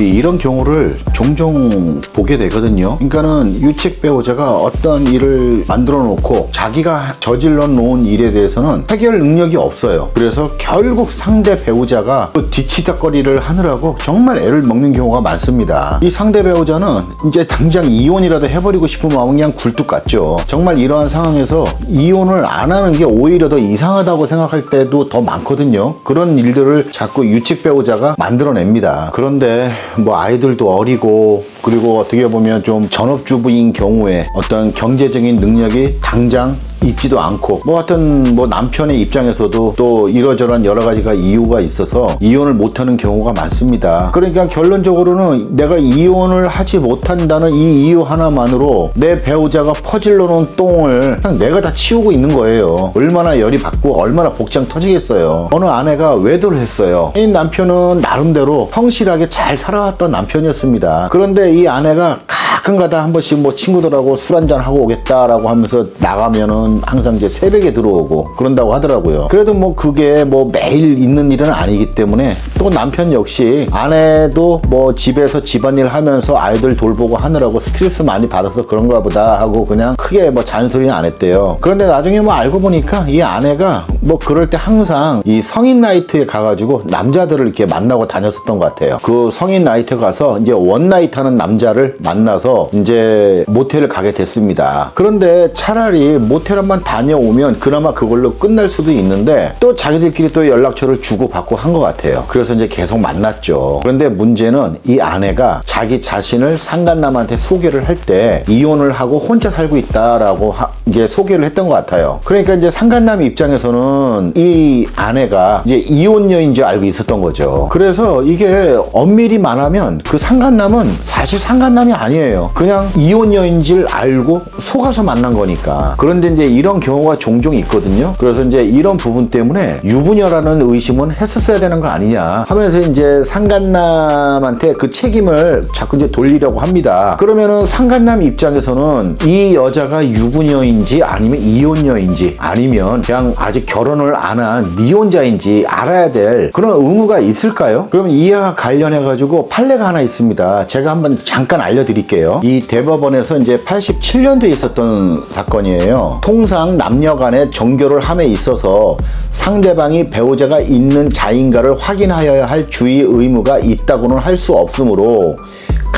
이- 이런 경우를 종종 보게 되거든요. 그러니까는 유책 배우자가 어떤 일을 만들어 놓고 자기가 저질러 놓은 일에 대해서는 해결 능력이 없어요. 그래서 결국 상대 배우자가 그 뒤치다거리를 하느라고 정말 애를 먹는 경우가 많습니다. 이 상대 배우자는 이제 당장 이혼이라도 해버리고 싶은 마음은 그냥 굴뚝 같죠. 정말 이러한 상황에서 이혼을 안 하는 게 오히려 더 이상하다고 생각할 때도 더 많거든요. 그런 일들을 자꾸 유책 배우자가 만들어냅니다. 그런데 뭐 아이들도 어리고 그리고 어떻게 보면 좀 전업주부인 경우에 어떤 경제적인 능력이 당장 있지도 않고 뭐 하여튼 뭐 남편의 입장에서도 또 이러저런 여러 가지가 이유가 있어서 이혼을 못하는 경우가 많습니다. 그러니까 결론적으로는 내가 이혼을 하지 못한다는 이 이유 하나만으로 내 배우자가 퍼질러 놓은 똥을 그냥 내가 다 치우고 있는 거예요. 얼마나 열이 받고 얼마나 복장 터지겠어요. 어느 아내가 외도를 했어요. 이 남편은 나름대로 성실하게 잘 살아왔던 남편이었습니다. 그런데 이 아내가 가끔가다 한 번씩 뭐 친구들하고 술 한잔 하고 오겠다라고 하면서 나가면은 항상 이제 새벽에 들어오고 그런다고 하더라고요. 그래도 뭐 그게 뭐 매일 있는 일은 아니기 때문에 또 남편 역시 아내도 뭐 집에서 집안일 하면서 아이들 돌보고 하느라고 스트레스 많이 받아서 그런가 보다 하고 그냥 크게 뭐 잔소리는 안 했대요. 그런데 나중에 뭐 알고 보니까 이 아내가 뭐 그럴 때 항상 이 성인 나이트에 가가지고 남자들을 이렇게 만나고 다녔었던 것 같아요. 그 성인 나이트 가서 이제 원 나이트 하는 남자를 만나서 이제 모텔을 가게 됐습니다. 그런데 차라리 모텔 한번 다녀오면 그나마 그걸로 끝날 수도 있는데 또 자기들끼리 또 연락처를 주고받고 한 것 같아요. 그래서 이제 계속 만났죠. 그런데 문제는 이 아내가 자기 자신을 상간남한테 소개를 할 때 이혼을 하고 혼자 살고 있다라고 하- 이제 소개를 했던 것 같아요. 그러니까 이제 상간남 입장에서는 이 아내가 이제 이혼녀인 줄 알고 있었던 거죠. 그래서 이게 엄밀히 말하면 그 상간남은 사실 상간남이 아니에요. 그냥 이혼녀인 줄 알고 속아서 만난 거니까. 그런데 이제 이런 경우가 종종 있거든요. 그래서 이제 이런 부분 때문에 유부녀라는 의심은 했었어야 되는 거 아니냐 하면서 이제 상간남한테 그 책임을 자꾸 이제 돌리려고 합니다. 그러면은 상간남 입장에서는 이 여자가 유부녀인지 아니면 이혼녀인지 아니면 그냥 아직 결혼을 안 한 미혼자인지 알아야 될 그런 의무가 있을까요? 그러면 이와 관련해 가지고 판례가 하나 있습니다. 제가 한번 잠깐 알려드릴게요. 이 대법원에서 이제 87년도에 있었던 사건이에요. 통상 남녀 간의 정교를 함에 있어서 상대방이 배우자가 있는 자인가를 확인하여야 할 주의 의무가 있다고는 할 수 없으므로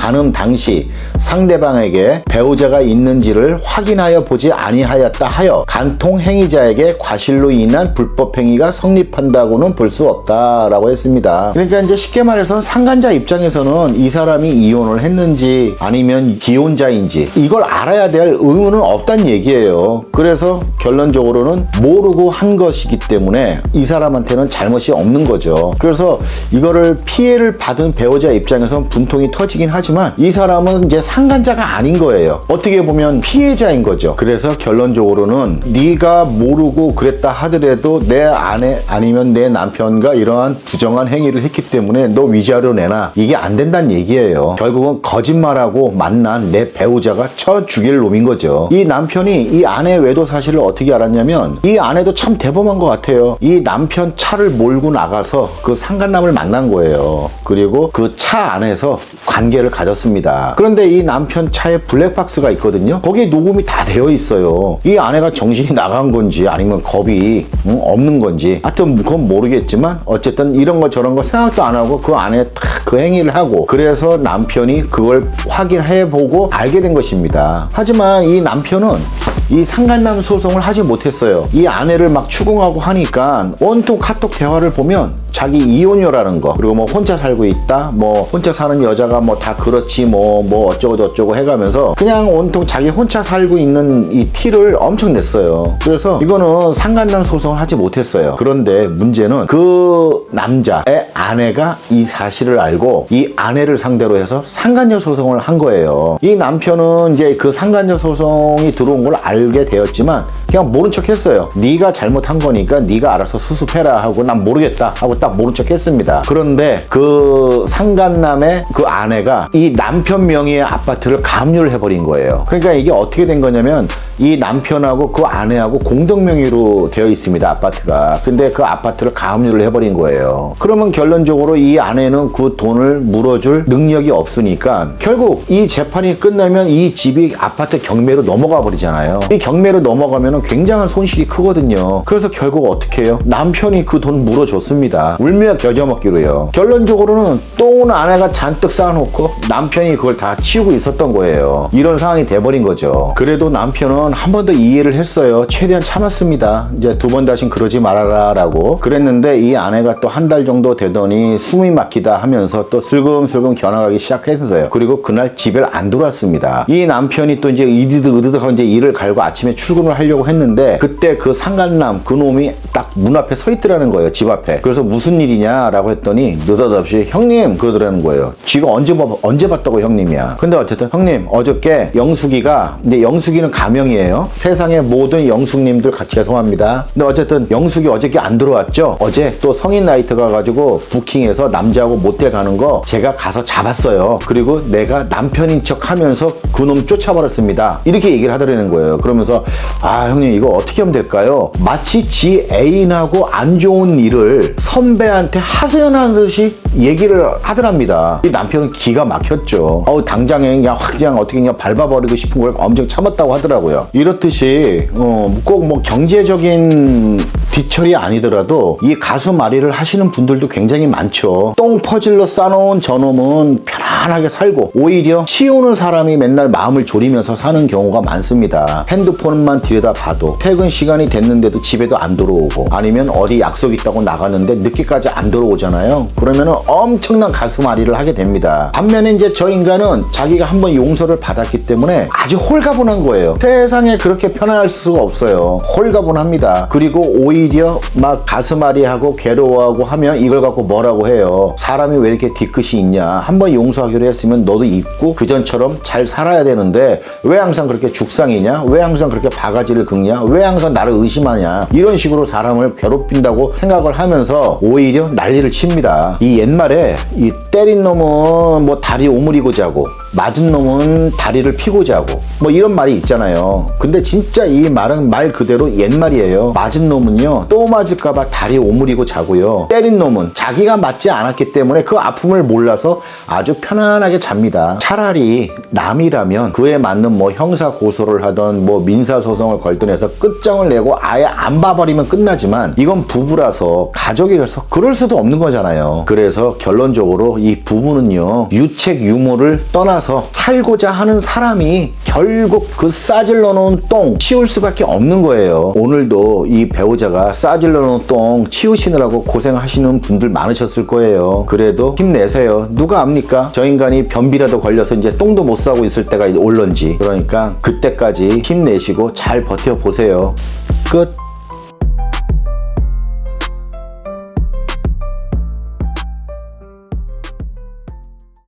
간음 당시 상대방에게 배우자가 있는지를 확인하여 보지 아니하였다 하여 간통 행위자에게 과실로 인한 불법 행위가 성립한다고는 볼 수 없다라고 했습니다. 그러니까 이제 쉽게 말해서 상간자 입장에서는 이 사람이 이혼을 했는지 아니면 기혼자인지 이걸 알아야 될 의무는 없다는 얘기예요. 그래서 결론적으로는 모르고 한 것이기 때문에 이 사람한테는 잘못이 없는 거죠. 그래서 이거를 피해를 받은 배우자 입장에선 분통이 터지긴 하지만 이 사람은 이제 상간자가 아닌 거예요. 어떻게 보면 피해자인 거죠. 그래서 결론적으로는 네가 모르고 그랬다 하더라도 내 아내 아니면 내 남편과 이러한 부정한 행위를 했기 때문에 너 위자료 내놔. 이게 안 된다는 얘기예요. 결국은 거짓말하고 만난 내 배우자가 쳐 죽일 놈인 거죠. 이 남편이 이 아내 외도 사실을 어떻게 알았냐면 이 아내도 참 대범한 것 같아요. 이 남편 차를 몰고 나가서 그 상간남을 만난 거예요. 그리고 그 차 안에서 관계를 가졌습니다. 그런데 이 남편 차에 블랙박스가 있거든요. 거기에 녹음이 다 되어 있어요. 이 아내가 정신이 나간 건지 아니면 겁이 응, 없는 건지 하여튼 그건 모르겠지만 어쨌든 이런 거 저런 거 생각도 안 하고 그 안에 딱 그 행위를 하고 그래서 남편이 그걸 확인해 보고 알게 된 것입니다. 하지만 이 남편은 이 상간남 소송을 하지 못했어요. 이 아내를 막 추궁하고 하니까 온통 카톡 대화를 보면 자기 이혼녀라는 거. 그리고 뭐 혼자 살고 있다? 뭐 혼자 사는 여자가 뭐 다 그렇지 뭐뭐 어쩌고 저쩌고 해가면서 그냥 온통 자기 혼자 살고 있는 이 티를 엄청 냈어요. 그래서 이거는 상간남 소송을 하지 못했어요. 그런데 문제는 그 남자의 아내가 이 사실을 알고 이 아내를 상대로 해서 상간녀 소송을 한 거예요. 이 남편은 이제 그 상간녀 소송이 들어온 걸 알게 되었지만 그냥 모른 척 했어요. 네가 잘못한 거니까 네가 알아서 수습해라 하고 난 모르겠다 하고 딱딱 모른 척 했습니다. 그런데 그 상간남의 그 아내가 이 남편 명의의 아파트를 가압류를 해버린 거예요. 그러니까 이게 어떻게 된 거냐면 이 남편하고 그 아내하고 공동 명의로 되어 있습니다. 아파트가. 근데 그 아파트를 가압류를 해버린 거예요. 그러면 결론적으로 이 아내는 그 돈을 물어줄 능력이 없으니까 결국 이 재판이 끝나면 이 집이 아파트 경매로 넘어가 버리잖아요. 이 경매로 넘어가면 굉장한 손실이 크거든요. 그래서 결국 어떻게 해요? 남편이 그 돈 물어줬습니다. 울며 겨자 먹기로요. 결론적으로는 똥은 아내가 잔뜩 쌓아놓고 남편이 그걸 다 치우고 있었던 거예요. 이런 상황이 돼버린 거죠. 그래도 남편은 한 번 더 이해를 했어요. 최대한 참았습니다. 이제 두 번 다신 그러지 말아라 라고 그랬는데 이 아내가 또 한 달 정도 되더니 숨이 막히다 하면서 또 슬금슬금 겨나가기 시작했어요. 그리고 그날 집에 안 들어왔습니다. 이 남편이 또 이제 이디득 으드득하고 이제 일을 갈고 아침에 출근을 하려고 했는데 그때 그 상간남 그 놈이 딱 문 앞에 서 있더라는 거예요. 집 앞에. 그래서 무슨 일이냐라고 했더니 느닷없이 형님 그러더라는 거예요. 지금 언제 봐 언제 봤다고 형님이야. 근데 어쨌든 형님 어저께 영숙이가 이제 영숙이는 가명이에요. 세상의 모든 영숙님들 같이 죄송합니다. 근데 어쨌든 영숙이 어저께 안 들어왔죠. 어제 또 성인 나이트 가가지고 부킹해서 남자하고 모텔 가는 거 제가 가서 잡았어요. 그리고 내가 남편인 척 하면서 그놈 쫓아버렸습니다. 이렇게 얘기를 하더라는 거예요. 그러면서 아 형님 이거 어떻게 하면 될까요? 마치 지 애인하고 안 좋은 일을 선배한테 하소연하듯이 얘기를 하더랍니다. 이 남편은 기가 막혔죠. 어우 당장에 그냥 확 그냥 어떻게 그냥 밟아버리고 싶은 걸 엄청 참았다고 하더라고요. 이렇듯이 어, 꼭 뭐 경제적인 뒤처리 아니더라도 이 가수 마리를 하시는 분들도 굉장히 많죠. 똥 퍼질러 싸놓은 저놈은 편안하게 살고 오히려 치우는 사람이 맨날 마음을 졸이면서 사는 경우가 많습니다. 핸드폰만 들여다 봐도 퇴근 시간이 됐는데도 집에도 안 들어오고 아니면 어디 약속 있다고 나가는데 늦게 까지 안 들어오잖아요. 그러면은 엄청난 가슴앓이를 하게 됩니다. 반면에 이제 저 인간은 자기가 한번 용서를 받았기 때문에 아주 홀가분한 거예요. 세상에 그렇게 편안할 수가 없어요. 홀가분합니다. 그리고 오히려 막 가슴앓이하고 괴로워하고 하면 이걸 갖고 뭐라고 해요. 사람이 왜 이렇게 뒤끝이 있냐. 한번 용서하기로 했으면 너도 있고 그전처럼 잘 살아야 되는데 왜 항상 그렇게 죽상이냐? 왜 항상 그렇게 바가지를 긁냐? 왜 항상 나를 의심하냐? 이런 식으로 사람을 괴롭힌다고 생각을 하면서 오히려 난리를 칩니다. 이 옛말에 이 때린 놈은 뭐 다리 오므리고 자고 맞은 놈은 다리를 피고 자고 뭐 이런 말이 있잖아요. 근데 진짜 이 말은 말 그대로 옛말이에요. 맞은 놈은요 또 맞을까봐 다리 오므리고 자고요. 때린 놈은 자기가 맞지 않았기 때문에 그 아픔을 몰라서 아주 편안하게 잡니다. 차라리 남이라면 그에 맞는 뭐 형사 고소를 하던 뭐 민사 소송을 걸든 해서 끝장을 내고 아예 안 봐버리면 끝나지만 이건 부부라서 가족이라서 그럴 수도 없는 거잖아요. 그래서 결론적으로 이 부부는요 유책 유무를 떠나서 살고자 하는 사람이 결국 그 싸질러 놓은 똥 치울 수밖에 없는 거예요. 오늘도 이 배우자가 싸질러 놓은 똥 치우시느라고 고생하시는 분들 많으셨을 거예요. 그래도 힘내세요. 누가 압니까? 저 인간이 변비라도 걸려서 이제 똥도 못 싸고 있을 때가 올런지. 그러니까 그때까지 힘내시고 잘 버텨보세요. 끝.